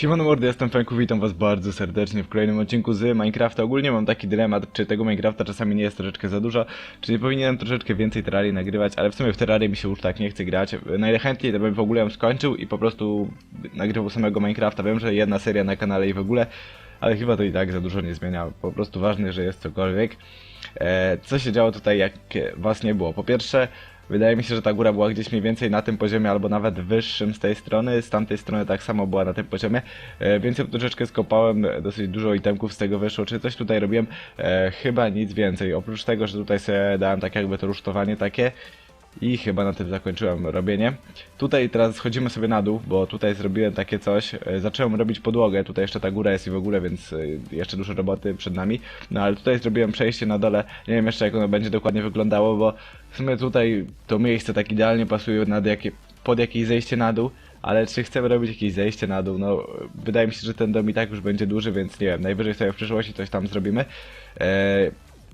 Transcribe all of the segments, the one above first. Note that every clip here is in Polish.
Siemano mordy, jestem Fenku, witam was bardzo serdecznie w kolejnym odcinku z Minecrafta. Ogólnie mam taki dylemat, czy tego Minecrafta czasami nie jest troszeczkę za dużo, czy nie powinienem troszeczkę więcej Terrarii nagrywać, ale w sumie w Terrarii mi się już tak nie chce grać. Najchętniej to bym w ogóle skończył i po prostu nagrywał samego Minecrafta. Wiem, że jedna seria na kanale i w ogóle, ale chyba to i tak za dużo nie zmienia. Po prostu ważne, że jest cokolwiek. E, co się działo tutaj, jak was nie było? Po pierwsze, Wydaje mi się, że ta góra była gdzieś mniej więcej na tym poziomie, albo nawet wyższym z tej strony, z tamtej strony tak samo była na tym poziomie, e, więc ja troszeczkę skopałem, dosyć dużo itemków z tego wyszło, czy coś tutaj robiłem, e, chyba nic więcej, oprócz tego, że tutaj sobie dałem tak jakby to rusztowanie takie, i chyba na tym zakończyłem robienie. Tutaj teraz schodzimy sobie na dół, bo tutaj zrobiłem takie coś. E, Zacząłem robić podłogę, tutaj jeszcze ta góra jest i w ogóle, więc e, jeszcze dużo roboty przed nami. No ale tutaj zrobiłem przejście na dole. Nie wiem jeszcze jak ono będzie dokładnie wyglądało, bo w sumie tutaj to miejsce tak idealnie pasuje nad jakie, pod jakieś zejście na dół. Ale czy chcemy robić jakieś zejście na dół? No, wydaje mi się, że ten dom i tak już będzie duży, więc nie wiem, najwyżej sobie w przyszłości coś tam zrobimy. Eee,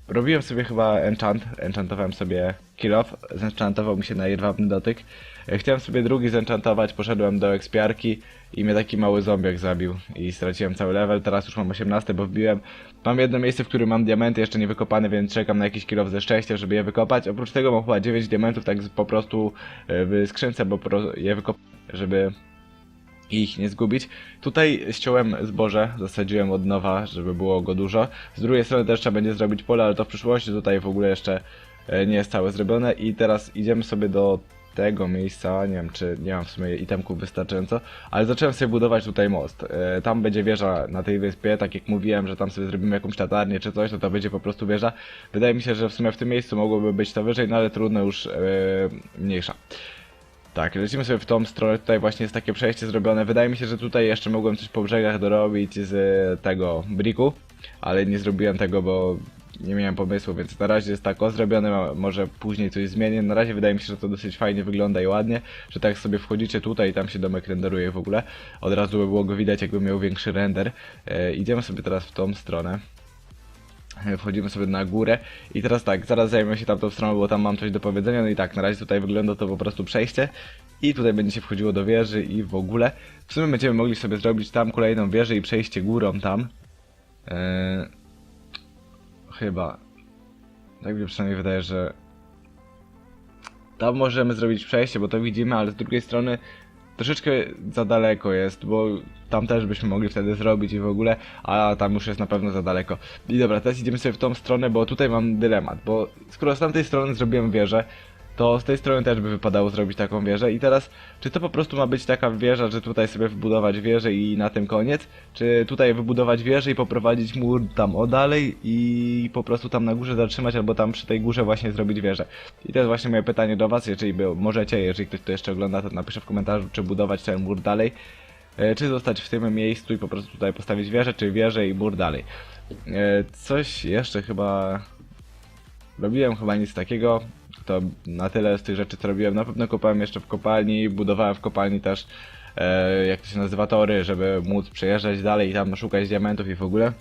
Robiłem sobie chyba enchant, enchantowałem sobie kill off, zenchantował mi się na jedwabny dotyk. E, Chciałem sobie drugi zenchantować, poszedłem do ekspiarki i mnie taki mały zombiak zabił i straciłem cały level, teraz już mam 18, bo wbiłem. Mam jedno miejsce, w którym mam diamenty jeszcze nie wykopane, więc czekam na jakiś kill off ze szczęścia, żeby je wykopać. Oprócz tego mam chyba 9 diamentów tak po prostu e, w skrzynce, bo je wykop, żeby i ich nie zgubić. Tutaj ściąłem zboże, zasadziłem od nowa, żeby było go dużo. Z drugiej strony też trzeba będzie zrobić pole, ale to w przyszłości tutaj w ogóle jeszcze e, nie jest całe zrobione. I teraz idziemy sobie do tego miejsca, nie wiem czy nie mam w sumie itemków wystarczająco, ale zacząłem sobie budować tutaj most. E, Tam będzie wieża na tej wyspie, tak jak mówiłem, że tam sobie zrobimy jakąś latarnię czy coś, to to będzie po prostu wieża. Wydaje mi się, że w sumie w tym miejscu mogłoby być to wyżej, no ale trudno już e, mniejsza. Tak, lecimy sobie w tą stronę, tutaj właśnie jest takie przejście zrobione. Wydaje mi się, że tutaj jeszcze mogłem coś po brzegach dorobić z tego briku, ale nie zrobiłem tego, bo nie miałem pomysłu, więc na razie jest tak o zrobione, może później coś zmienię. Na razie wydaje mi się, że to dosyć fajnie wygląda i ładnie, że tak sobie wchodzicie tutaj i tam się domek renderuje w ogóle. Od razu by było go widać, jakby miał większy render. E, idziemy sobie teraz w tą stronę. Wchodzimy sobie na górę i teraz tak, zaraz zajmę się tamtą stroną, bo tam mam coś do powiedzenia. No i tak, na razie tutaj wygląda to po prostu przejście i tutaj będzie się wchodziło do wieży i w ogóle. W sumie będziemy mogli sobie zrobić tam kolejną wieżę i przejście górą tam. Eee, chyba. Tak mi przynajmniej wydaje, że tam możemy zrobić przejście, bo to widzimy, ale z drugiej strony troszeczkę za daleko jest, bo tam też byśmy mogli wtedy zrobić i w ogóle, a tam już jest na pewno za daleko. I dobra, teraz idziemy sobie w tą stronę, bo tutaj mam dylemat, bo skoro z tamtej strony zrobiłem wieżę, to z tej strony też by wypadało zrobić taką wieżę i teraz, czy to po prostu ma być taka wieża, że tutaj sobie wybudować wieżę i na tym koniec, czy tutaj wybudować wieżę i poprowadzić mur tam o dalej i po prostu tam na górze zatrzymać, albo tam przy tej górze właśnie zrobić wieżę. I to jest właśnie moje pytanie do was, jeżeli możecie, jeżeli ktoś to jeszcze ogląda, to napisze w komentarzu, czy budować ten mur dalej, e, czy zostać w tym miejscu i po prostu tutaj postawić wieżę, czy wieżę i mur dalej. E, Coś jeszcze chyba robiłem chyba nic takiego. To na tyle z tych rzeczy, co robiłem. Na pewno kopałem jeszcze w kopalni, budowałem w kopalni też, e, jak to się nazywa, tory, żeby móc przejeżdżać dalej i tam szukać diamentów i w ogóle.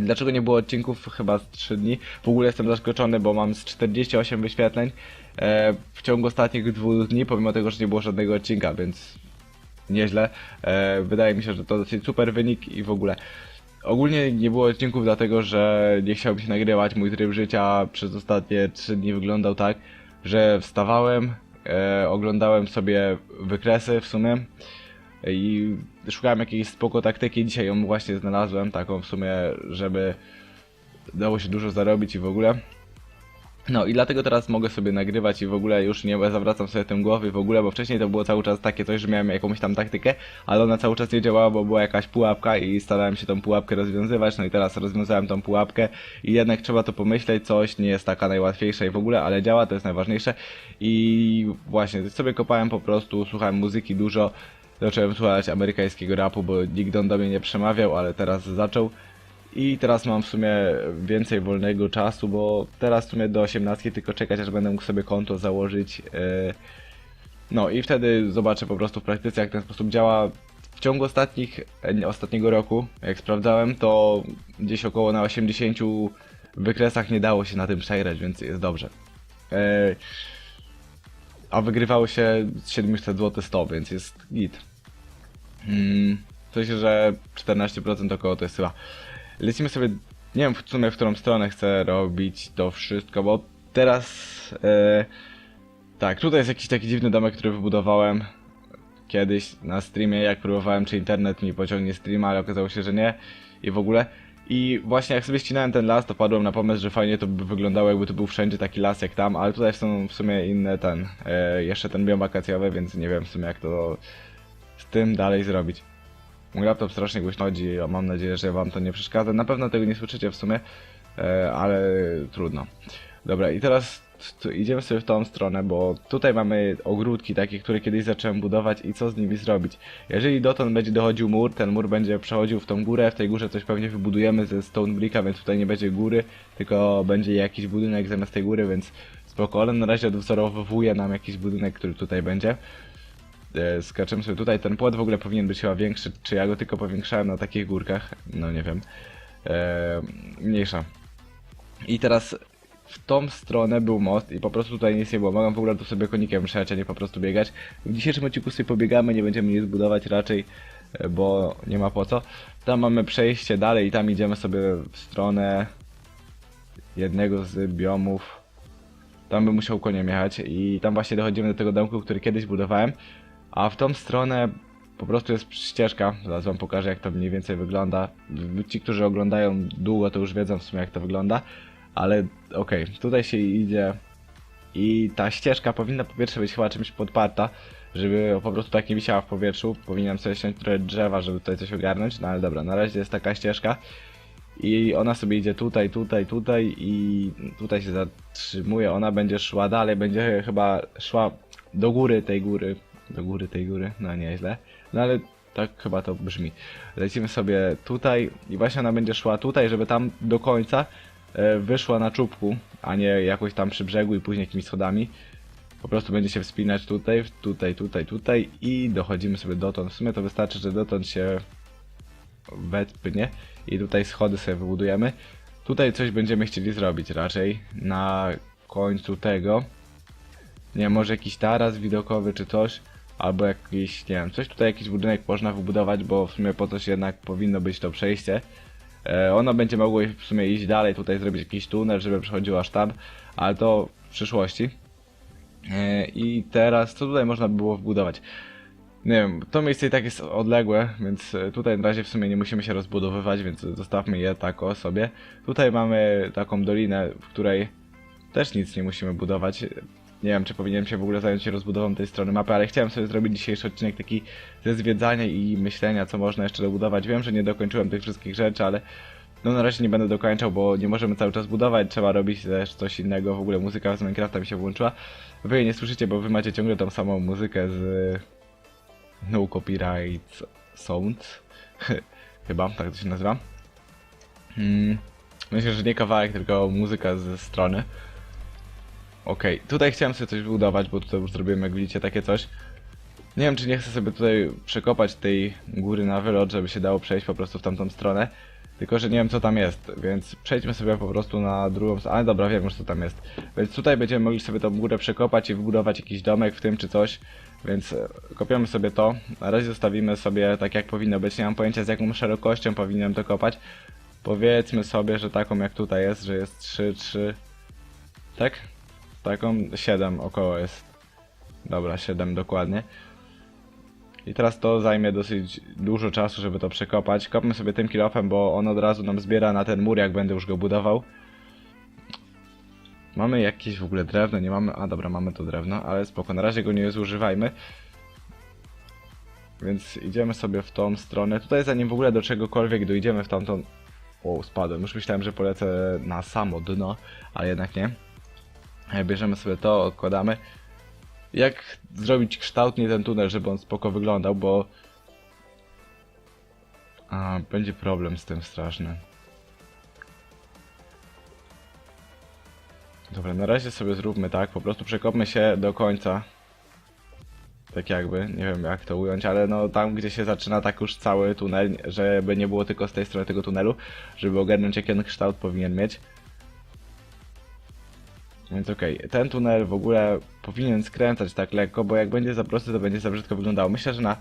Dlaczego nie było odcinków? Chyba z 3 dni. W ogóle jestem zaskoczony, bo mam z 48 wyświetleń e, w ciągu ostatnich dwóch dni, pomimo tego, że nie było żadnego odcinka, więc nieźle. E, wydaje mi się, że to dosyć super wynik i w ogóle. Ogólnie nie było odcinków dlatego, że nie chciałem się nagrywać. Mój tryb życia przez ostatnie 3 dni wyglądał tak, że wstawałem, e, oglądałem sobie wykresy w sumie i szukałem jakiejś spoko taktyki. Dzisiaj ją właśnie znalazłem, taką w sumie, żeby dało się dużo zarobić i w ogóle. No i dlatego teraz mogę sobie nagrywać i w ogóle już nie zawracam sobie tym głowy w ogóle, bo wcześniej to było cały czas takie coś, że miałem jakąś tam taktykę, ale ona cały czas nie działała, bo była jakaś pułapka i starałem się tą pułapkę rozwiązywać, no i teraz rozwiązałem tą pułapkę i jednak trzeba to pomyśleć, coś nie jest taka najłatwiejsza i w ogóle, ale działa, to jest najważniejsze i właśnie sobie kopałem po prostu, słuchałem muzyki dużo, zacząłem słuchać amerykańskiego rapu, bo nikt on do mnie nie przemawiał, ale teraz zaczął. I teraz mam w sumie więcej wolnego czasu, bo teraz w sumie do 18 tylko czekać, aż będę mógł sobie konto założyć. yy. No i wtedy zobaczę po prostu w praktyce, jak ten sposób działa. W ciągu ostatnich, e, nie, ostatniego roku, jak sprawdzałem, to gdzieś około na 80 wykresach nie dało się na tym przegrać, więc jest dobrze. Yy, a wygrywało się z 700 zł 100, więc jest git. Mm, W sensie, że 14% około to jest chyba. Lecimy sobie, nie wiem w sumie w którą stronę chcę robić to wszystko, bo teraz... E, tak, tutaj jest jakiś taki dziwny domek, który wybudowałem kiedyś na streamie, jak próbowałem, czy internet mi pociągnie streama, ale okazało się, że nie. I w ogóle. I właśnie jak sobie ścinałem ten las, to padłem na pomysł, że fajnie to by wyglądało, jakby to był wszędzie taki las jak tam, ale tutaj są w sumie inne ten, e, jeszcze ten biom wakacjowy, więc nie wiem w sumie jak to z tym dalej zrobić. Mój laptop strasznie głośno chodzi, a mam nadzieję, że wam to nie przeszkadza. Na pewno tego nie słyszycie w sumie, e, ale trudno. Dobra, i teraz idziemy sobie w tą stronę, bo tutaj mamy ogródki takie, które kiedyś zacząłem budować i co z nimi zrobić. Jeżeli dotąd będzie dochodził mur, ten mur będzie przechodził w tą górę, w tej górze coś pewnie wybudujemy ze stone bricka, więc tutaj nie będzie góry, tylko będzie jakiś budynek zamiast tej góry, więc spoko, ale na razie odwzorowuje nam jakiś budynek, który tutaj będzie. E, Skaczemy sobie tutaj, ten płot w ogóle powinien być chyba większy, czy ja go tylko powiększałem na takich górkach, no nie wiem. Eee, mniejsza. I teraz w tą stronę był most i po prostu tutaj nic nie było. Mogłem w ogóle tu sobie konikiem szedć, a nie po prostu biegać. W dzisiejszym odcinku sobie pobiegamy, nie będziemy nic budować raczej, e, bo nie ma po co. Tam mamy przejście dalej i tam idziemy sobie w stronę jednego z biomów. Tam bym musiał koniem jechać i tam właśnie dochodzimy do tego domku, który kiedyś budowałem. A w tą stronę po prostu jest ścieżka. Zaraz wam pokażę jak to mniej więcej wygląda. Ci, którzy oglądają długo to już wiedzą w sumie jak to wygląda. Ale okej, tutaj się idzie i ta ścieżka powinna po pierwsze być chyba czymś podparta, żeby po prostu tak nie wisiała w powietrzu. Powinienem sobie ściąć trochę drzewa, żeby tutaj coś ogarnąć, no ale dobra, na razie jest taka ścieżka. I ona sobie idzie tutaj, tutaj, tutaj i tutaj się zatrzymuje. Ona będzie szła dalej, będzie chyba szła do góry tej góry. Do góry tej góry, no nieźle. No ale tak chyba to brzmi. Lecimy sobie tutaj i właśnie ona będzie szła tutaj, żeby tam do końca e, wyszła na czubku, a nie jakoś tam przy brzegu i później jakimiś schodami. Po prostu będzie się wspinać tutaj, tutaj, tutaj, tutaj i dochodzimy sobie dotąd. W sumie to wystarczy, że dotąd się wetpnie i tutaj schody sobie wybudujemy. Tutaj coś będziemy chcieli zrobić raczej na końcu tego. Nie może jakiś taras widokowy czy coś. Albo jakiś, nie wiem, coś tutaj jakiś budynek można wybudować, bo w sumie po coś jednak powinno być to przejście. E, ono będzie mogło w sumie iść dalej, tutaj zrobić jakiś tunel, żeby przechodziło aż tam, ale to w przyszłości. E, I teraz, co tutaj można by było wbudować? Nie wiem, to miejsce i tak jest odległe, więc e, tutaj na razie w sumie nie musimy się rozbudowywać, więc zostawmy je tak o sobie. Tutaj mamy taką dolinę, w której też nic nie musimy budować. Nie wiem, czy powinienem się w ogóle zająć rozbudową tej strony mapy, ale chciałem sobie zrobić dzisiejszy odcinek taki ze zwiedzania i myślenia, co można jeszcze dobudować. Wiem, że nie dokończyłem tych wszystkich rzeczy, ale no na razie nie będę dokończał, bo nie możemy cały czas budować, trzeba robić też coś innego. W ogóle muzyka z Minecrafta mi się włączyła. Wy jej nie słyszycie, bo wy macie ciągle tą samą muzykę z No Copyright Sound. Chyba, tak to się nazywa. Hmm. Myślę, że nie kawałek, tylko muzyka ze strony. Okej, tutaj chciałem sobie coś wybudować, bo tutaj już zrobiłem, jak widzicie, takie coś. Nie wiem, czy nie chcę sobie tutaj przekopać tej góry na wylot, żeby się dało przejść po prostu w tamtą stronę. Tylko, że nie wiem co tam jest, więc przejdźmy sobie po prostu na drugą stronę. Ale dobra, wiem już co tam jest. Więc tutaj będziemy mogli sobie tą górę przekopać i wybudować jakiś domek w tym czy coś. Więc e, kopiemy sobie to. Na razie zostawimy sobie tak jak powinno być. Nie mam pojęcia z jaką szerokością powinienem to kopać. Powiedzmy sobie, że taką jak tutaj jest, że jest 3, 3... Tak? Taką 7 około jest. Dobra, 7 dokładnie. I teraz to zajmie dosyć dużo czasu, żeby to przekopać. Kopmy sobie tym kilofem, bo on od razu nam zbiera na ten mur, jak będę już go budował. Mamy jakieś w ogóle drewno? Nie mamy... A dobra, mamy to drewno, ale spoko, na razie go nie zużywajmy. Więc idziemy sobie w tą stronę. Tutaj zanim w ogóle do czegokolwiek dojdziemy w tamtą... O, spadłem. Już myślałem, że polecę na samo dno, ale jednak nie. E, Bierzemy sobie to, odkładamy. Jak zrobić kształtnie ten tunel, żeby on spoko wyglądał, bo... A, będzie problem z tym straszny. Dobra, na razie sobie zróbmy tak, po prostu przekopmy się do końca. Tak jakby, nie wiem jak to ująć, ale no tam gdzie się zaczyna tak już cały tunel, żeby nie było tylko z tej strony tego tunelu, żeby ogarnąć jaki on kształt powinien mieć. Więc okej, ten tunel w ogóle powinien skręcać tak lekko, bo jak będzie za prosty, to będzie za brzydko wyglądało. Myślę, że na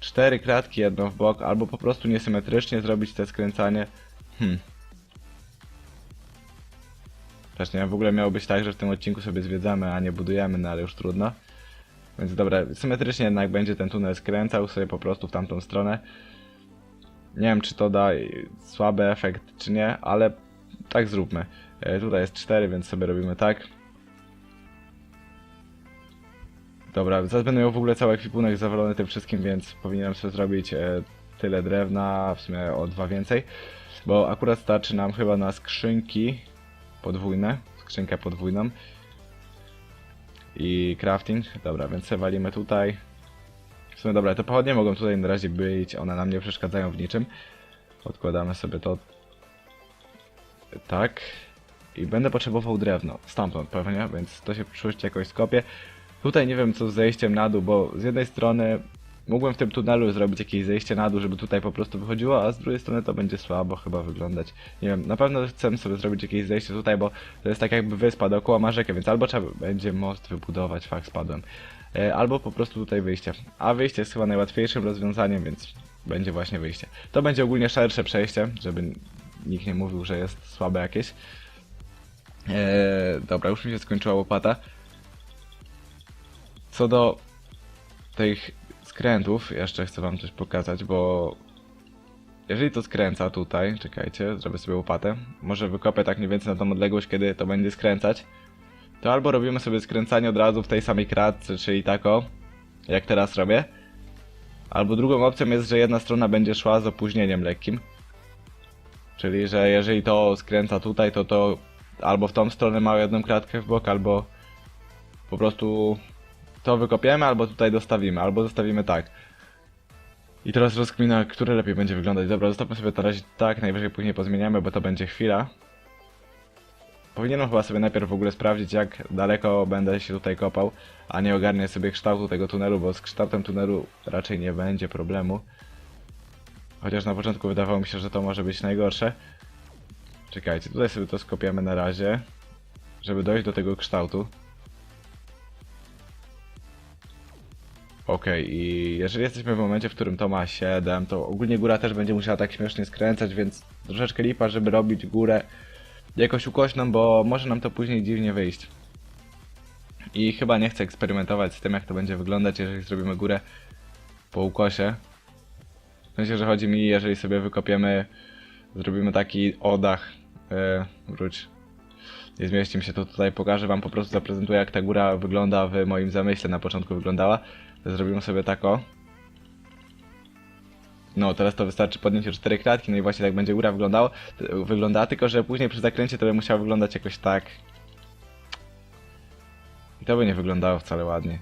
cztery kratki, jedno w bok, albo po prostu niesymetrycznie zrobić te skręcanie. Hmm. Też nie w ogóle miało być tak, że w tym odcinku sobie zwiedzamy, a nie budujemy, no ale już trudno. Więc dobra, symetrycznie jednak będzie ten tunel skręcał sobie po prostu w tamtą stronę. Nie wiem, czy to da słaby efekt, czy nie, ale tak zróbmy. E, tutaj jest 4, więc sobie robimy tak. Dobra, zaraz będę miał w ogóle cały ekwipunek zawalony tym wszystkim, więc powinienem sobie zrobić e, tyle drewna, w sumie o dwa więcej. Bo akurat starczy nam chyba na skrzynki podwójne, skrzynkę podwójną. I crafting, dobra, więc sobie walimy tutaj. W sumie dobra, te pochodnie mogą tutaj na razie być, one nam nie przeszkadzają w niczym. Odkładamy sobie to tak. I będę potrzebował drewno, stamtąd pewnie, więc to się przyszłości jakoś skopię. Tutaj nie wiem co z zejściem na dół, bo z jednej strony mógłbym w tym tunelu zrobić jakieś zejście na dół, żeby tutaj po prostu wychodziło, a z drugiej strony to będzie słabo chyba wyglądać. Nie wiem, na pewno chcę sobie zrobić jakieś zejście tutaj, bo to jest tak jakby wyspa dookoła ma rzekę, więc albo trzeba będzie most wybudować, fakt spadłem, e, albo po prostu tutaj wyjście. A wyjście jest chyba najłatwiejszym rozwiązaniem, więc będzie właśnie wyjście. To będzie ogólnie szersze przejście, żeby nikt nie mówił, że jest słabe jakieś. Eee, dobra, już mi się skończyła łopata. Co do tych skrętów, jeszcze chcę wam coś pokazać, bo jeżeli to skręca tutaj, czekajcie, zrobię sobie łopatę, może wykopię tak mniej więcej na tą odległość, kiedy to będzie skręcać, to albo robimy sobie skręcanie od razu w tej samej kratce, czyli tako, jak teraz robię, albo drugą opcją jest, że jedna strona będzie szła z opóźnieniem lekkim, czyli że jeżeli to skręca tutaj, to to albo w tą stronę ma jedną kratkę w bok, albo po prostu to wykopiemy, albo tutaj dostawimy, albo zostawimy tak. I teraz rozkmina, które lepiej będzie wyglądać. Dobra, zostawmy sobie na razie tak, najwyżej później pozmieniamy, bo to będzie chwila. Powinienem chyba sobie najpierw w ogóle sprawdzić, jak daleko będę się tutaj kopał, a nie ogarnię sobie kształtu tego tunelu, bo z kształtem tunelu raczej nie będzie problemu. Chociaż na początku wydawało mi się, że to może być najgorsze. Czekajcie, tutaj sobie to skopiemy na razie, żeby dojść do tego kształtu. Okej, i jeżeli jesteśmy w momencie, w którym to ma 7, to ogólnie góra też będzie musiała tak śmiesznie skręcać, więc troszeczkę lipa, żeby robić górę jakoś ukośną, bo może nam to później dziwnie wyjść. I chyba nie chcę eksperymentować z tym, jak to będzie wyglądać, jeżeli zrobimy górę po ukosie. W sensie, że chodzi mi, jeżeli sobie wykopiemy, zrobimy taki odach, yy, wróć, nie zmieści mi się to tutaj, pokażę wam, po prostu zaprezentuję jak ta góra wygląda w moim zamyśle, na początku wyglądała. Zrobimy sobie tako. No, teraz to wystarczy podnieść o 4 klatki, no i właśnie tak będzie góra wyglądała, wyglądała, tylko że później przy zakręcie to by musiało wyglądać jakoś tak. I to by nie wyglądało wcale ładnie.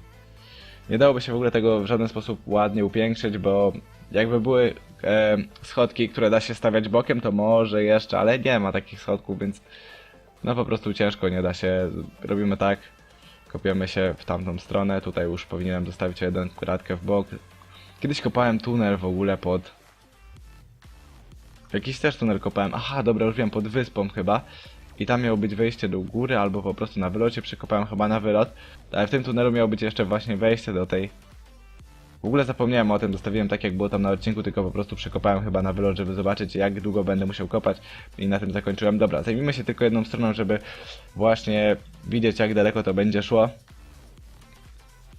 Nie dałoby się w ogóle tego w żaden sposób ładnie upiększyć, bo jakby były e, schodki, które da się stawiać bokiem, to może jeszcze, ale nie ma takich schodków, więc no po prostu ciężko, nie da się. Robimy tak, kopiemy się w tamtą stronę, tutaj już powinienem zostawić jeden kratkę w bok. Kiedyś kopałem tunel w ogóle pod... Jakiś też tunel kopałem, aha dobra już wiem, pod wyspą chyba. I tam miało być wejście do góry, albo po prostu na wylocie, przekopałem chyba na wylot. Ale w tym tunelu miało być jeszcze właśnie wejście do tej... W ogóle zapomniałem o tym, zostawiłem tak jak było tam na odcinku, tylko po prostu przekopałem chyba na wylot, żeby zobaczyć jak długo będę musiał kopać. I na tym zakończyłem. Dobra, zajmijmy się tylko jedną stroną, żeby właśnie widzieć jak daleko to będzie szło.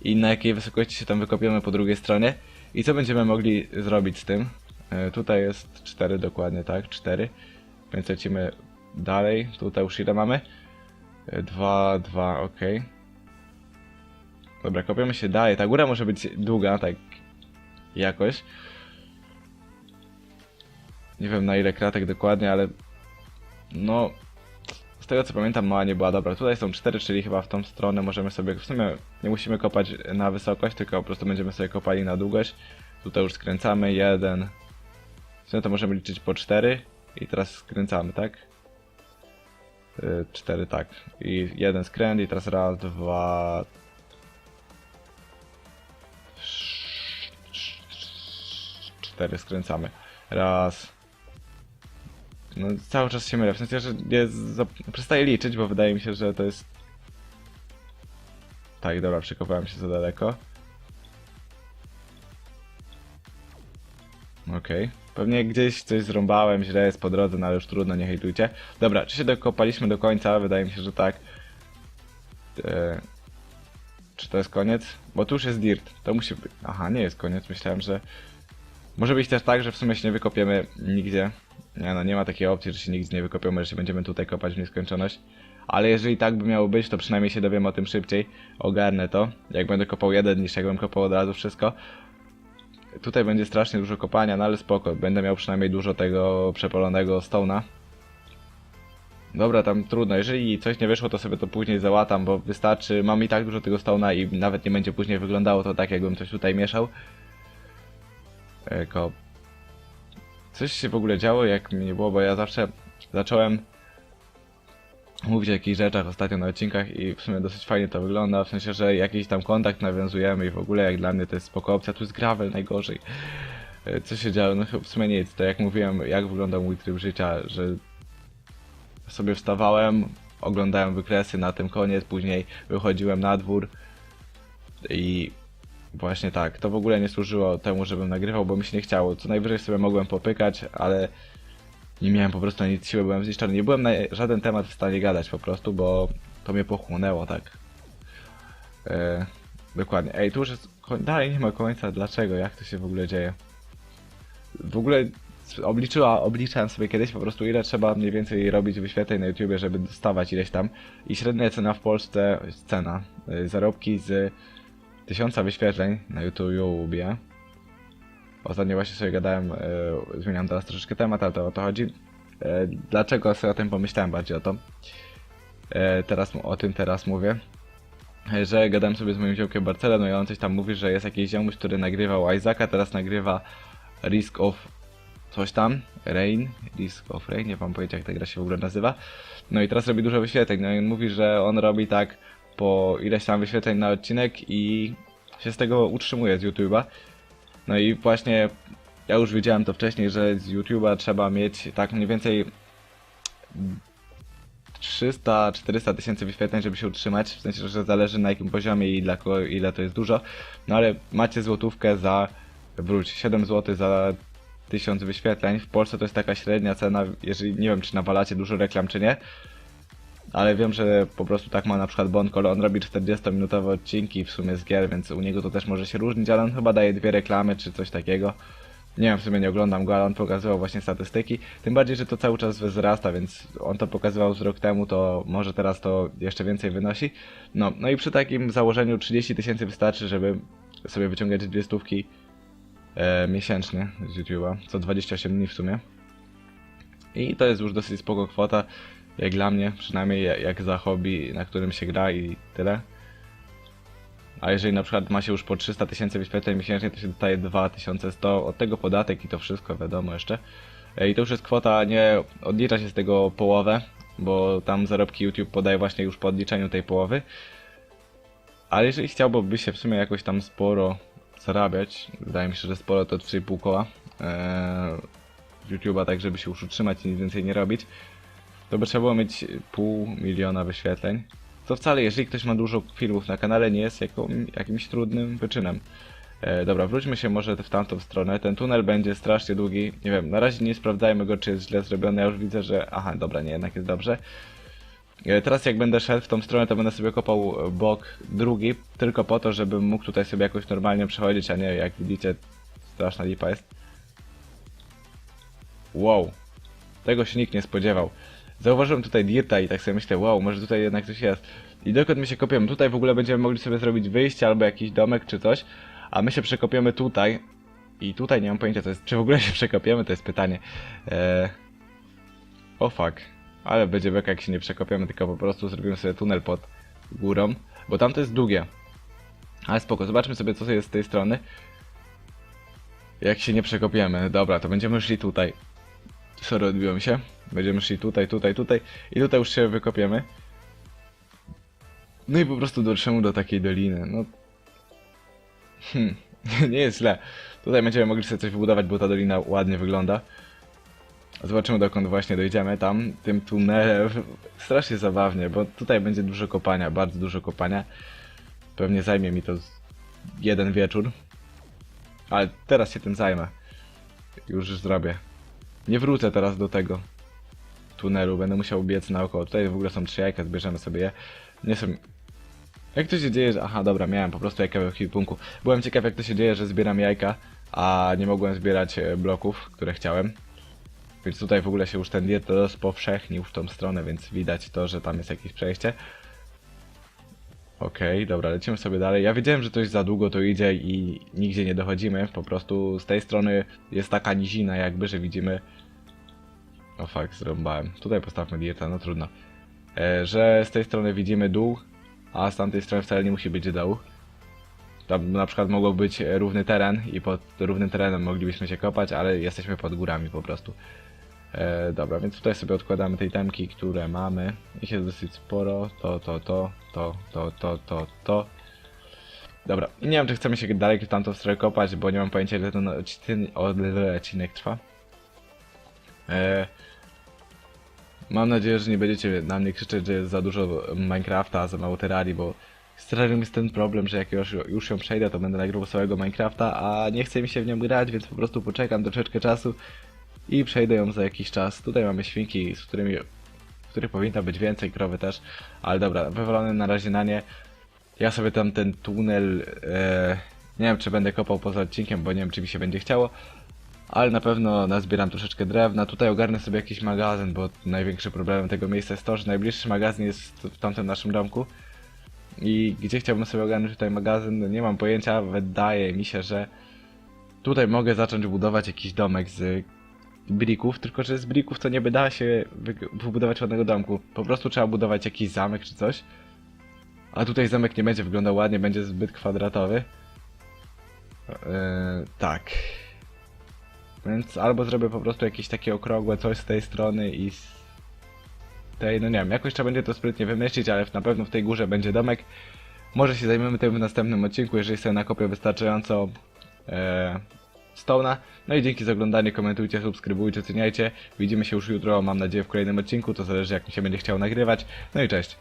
I na jakiej wysokości się tam wykopiemy po drugiej stronie. I co będziemy mogli zrobić z tym? E, tutaj jest 4 dokładnie, tak? 4. Więc lecimy dalej. Tutaj już ile mamy? 2, 2, ok. Dobra, kopiemy się dalej. Ta góra może być długa, tak jakoś. Nie wiem na ile kratek dokładnie, ale no z tego co pamiętam mała nie była dobra. Tutaj są 4, czyli chyba w tą stronę możemy sobie, w sumie nie musimy kopać na wysokość, tylko po prostu będziemy sobie kopali na długość. Tutaj już skręcamy, jeden. W sumie to możemy liczyć po 4 i teraz skręcamy, tak? 4 tak. I jeden skręt i teraz raz, dwa, cztery skręcamy. Raz. No cały czas się mylę, w sensie, że za... przestaję liczyć, bo wydaje mi się, że to jest... Tak, dobra, przekopałem się za daleko. Okej. Pewnie gdzieś coś zrąbałem, źle jest po drodze, no ale już trudno, nie hejtujcie. Dobra, czy się dokopaliśmy do końca? Wydaje mi się, że tak. E... Czy to jest koniec? Bo tu już jest dirt. To musi być... Aha, nie jest koniec. Myślałem, że... Może być też tak, że w sumie się nie wykopiemy nigdzie. Nie no, nie ma takiej opcji, że się nigdzie nie wykopiemy, że się będziemy tutaj kopać w nieskończoność. Ale jeżeli tak by miało być, to przynajmniej się dowiem o tym szybciej. Ogarnę to. Jak będę kopał jeden niż jakbym kopał od razu wszystko. Tutaj będzie strasznie dużo kopania, no ale spoko. Będę miał przynajmniej dużo tego przepalonego stone'a. Dobra, tam trudno. Jeżeli coś nie wyszło, to sobie to później załatam, bo wystarczy. Mam i tak dużo tego stone'a i nawet nie będzie później wyglądało to tak, jakbym coś tutaj mieszał. Eko. Coś się w ogóle działo, jak mi nie było, bo ja zawsze zacząłem mówić o jakichś rzeczach ostatnio na odcinkach i w sumie dosyć fajnie to wygląda, w sensie, że jakiś tam kontakt nawiązujemy i w ogóle jak dla mnie to jest spoko opcja, tu jest gravel najgorzej. E, Co się działo? No w sumie nic, to jak mówiłem, jak wyglądał mój tryb życia, że sobie wstawałem, oglądałem wykresy, na tym koniec, później wychodziłem na dwór i właśnie tak, to w ogóle nie służyło temu, żebym nagrywał, bo mi się nie chciało. Co najwyżej sobie mogłem popykać, ale nie miałem po prostu nic siły, byłem zniszczony. Nie byłem na żaden temat w stanie gadać po prostu, bo to mnie pochłonęło, tak. E, dokładnie. Ej, tu już jest... Dalej nie ma końca. Dlaczego? Jak to się w ogóle dzieje? W ogóle obliczyła, obliczałem sobie kiedyś po prostu ile trzeba mniej więcej robić wyświetleń na YouTubie, żeby dostawać ileś tam. I średnia cena w Polsce, cena, y, zarobki z tysiąca wyświetleń na YouTubie. Ostatnio właśnie sobie gadałem, y, zmieniam teraz troszeczkę temat, ale to o to chodzi. Y, dlaczego sobie o tym pomyślałem bardziej o to? Y, teraz o tym teraz mówię. Że gadałem sobie z moim ziomkiem Barcelem, no i on coś tam mówi, że jest jakiś ziomuś, który nagrywał Isaaca, teraz nagrywa Risk of coś tam, Rain, Risk of Rain, nie mam pojęcia jak ta gra się w ogóle nazywa. No i teraz robi dużo wyświetleń, no i on mówi, że on robi tak po ileś tam wyświetleń na odcinek i się z tego utrzymuje z YouTube'a. No i właśnie ja już wiedziałem to wcześniej, że z YouTube'a trzeba mieć tak mniej więcej 300-400 tysięcy wyświetleń, żeby się utrzymać, w sensie, że zależy na jakim poziomie i dla kogo, ile to jest dużo. No ale macie złotówkę za, wróć, 7 zł za 1000 wyświetleń. W Polsce to jest taka średnia cena, jeżeli nie wiem czy nawalacie dużo reklam czy nie. Ale wiem, że po prostu tak ma na przykład Bonkol, on robi 40-minutowe odcinki w sumie z gier, więc u niego to też może się różnić, ale on chyba daje dwie reklamy czy coś takiego. Nie wiem, w sumie nie oglądam go, ale on pokazywał właśnie statystyki. Tym bardziej, że to cały czas wzrasta, więc on to pokazywał z rok temu, to może teraz to jeszcze więcej wynosi. No, no i przy takim założeniu 30 tysięcy wystarczy, żeby sobie wyciągać dwie stówki e, miesięcznie z YouTube'a, co 28 dni w sumie. I to jest już dosyć spoko kwota, jak dla mnie, przynajmniej ja- jak za hobby, na którym się gra i tyle. A jeżeli na przykład ma się już po 300 tysięcy wyświetleń miesięcznie, to się dostaje 2100, od tego podatek i to wszystko wiadomo jeszcze. E, I to już jest kwota, nie odlicza się z tego połowę, bo tam zarobki YouTube podaje właśnie już po odliczeniu tej połowy. Ale jeżeli chciałby się w sumie jakoś tam sporo zarabiać, wydaje mi się, że sporo to 3,5 koła eee, YouTube'a, tak żeby się już utrzymać i nic więcej nie robić, to by trzeba było mieć pół miliona wyświetleń. Co wcale, jeżeli ktoś ma dużo filmów na kanale, nie jest jakimś trudnym wyczynem. E, dobra, wróćmy się może w tamtą stronę. Ten tunel będzie strasznie długi. Nie wiem, na razie nie sprawdzajmy go, czy jest źle zrobiony. Ja już widzę, że. Aha, dobra, nie, jednak jest dobrze. E, Teraz jak będę szedł w tą stronę, to będę sobie kopał bok drugi, tylko po to, żebym mógł tutaj sobie jakoś normalnie przechodzić, a nie jak widzicie, straszna lipa jest. Wow, tego się nikt nie spodziewał. Zauważyłem tutaj dirta i tak sobie myślę, wow, może tutaj jednak coś jest. I dokąd my się kopiemy? Tutaj w ogóle będziemy mogli sobie zrobić wyjście albo jakiś domek czy coś, a my się przekopiemy tutaj. I tutaj nie mam pojęcia co jest, czy w ogóle się przekopiemy, to jest pytanie. Eee... O fuck. Ale będzie beka jak się nie przekopiemy, tylko po prostu zrobimy sobie tunel pod górą, bo tam to jest długie. Ale spoko, zobaczmy sobie co jest z tej strony. Jak się nie przekopiemy, dobra, to będziemy szli tutaj. Sorry, odbiłem się. Będziemy szli tutaj, tutaj, tutaj i tutaj już się wykopiemy. No i po prostu dotrzemy do takiej doliny, no... Hmm, nie jest źle. Tutaj będziemy mogli sobie coś wybudować, bo ta dolina ładnie wygląda. Zobaczymy dokąd właśnie dojdziemy tam, tym tunelem. Strasznie zabawnie, bo tutaj będzie dużo kopania, bardzo dużo kopania. Pewnie zajmie mi to jeden wieczór. Ale teraz się tym zajmę. już zrobię. Nie wrócę teraz do tego tunelu, będę musiał biec naokoło. Tutaj w ogóle są trzy jajka, zbierzemy sobie je. Nie są... Jak to się dzieje, że... Aha, dobra, miałem po prostu jajka w ekwipunku. Byłem ciekaw jak to się dzieje, że zbieram jajka, a nie mogłem zbierać e, bloków, które chciałem. Więc tutaj w ogóle się już ten diet rozpowszechnił w tą stronę, więc widać to, że tam jest jakieś przejście. Okej, dobra, lecimy sobie dalej. Ja wiedziałem, że już za długo to idzie i nigdzie nie dochodzimy. Po prostu z tej strony jest taka nizina jakby, że widzimy... O fuck, zrąbałem. Tutaj postawmy dieta, no trudno. E, że z tej strony widzimy dół, a z tamtej strony wcale nie musi być dół. Tam na przykład mogło być równy teren i pod równym terenem moglibyśmy się kopać, ale jesteśmy pod górami po prostu. E, dobra, więc tutaj sobie odkładamy tej temki, które mamy. Ich jest dosyć sporo. To, to, to, to, to, to, to, to. Dobra, nie wiem, czy chcemy się dalej w tamtą stronę kopać, bo nie mam pojęcia, ile ten odcinek trwa. E, mam nadzieję, że nie będziecie na mnie krzyczeć, że jest za dużo Minecrafta, za mało Terrarii, bo z Terrarium jest ten problem, że jak już, już ją przejdę, to będę nagrywał całego Minecrafta, a nie chce mi się w nią grać, więc po prostu poczekam troszeczkę czasu i przejdę ją za jakiś czas. Tutaj mamy świnki, z którymi, których powinno być więcej, krowy też, ale dobra, wywalony na razie na nie. Ja sobie tam ten tunel, e, nie wiem czy będę kopał poza odcinkiem, bo nie wiem czy mi się będzie chciało, ale na pewno nazbieram troszeczkę drewna. Tutaj ogarnę sobie jakiś magazyn, bo największym problemem tego miejsca jest to, że najbliższy magazyn jest w tamtym naszym domku. I gdzie chciałbym sobie ogarnąć tutaj magazyn, no nie mam pojęcia, wydaje mi się, że tutaj mogę zacząć budować jakiś domek z brików, tylko że z brików to nie by da się wy- wybudować ładnego domku. Po prostu trzeba budować jakiś zamek czy coś. A tutaj zamek nie będzie wyglądał ładnie, będzie zbyt kwadratowy. Eee, tak. Więc albo zrobię po prostu jakieś takie okrągłe coś z tej strony i z tej, no nie wiem, jakoś trzeba będzie to sprytnie wymyślić, ale na pewno w tej górze będzie domek. Może się zajmiemy tym w następnym odcinku, jeżeli sobie nakopię wystarczająco e, Stone'a. No i dzięki za oglądanie, komentujcie, subskrybujcie, oceniajcie. Widzimy się już jutro, mam nadzieję, w kolejnym odcinku, to zależy jak mi się będzie chciał nagrywać. No i cześć.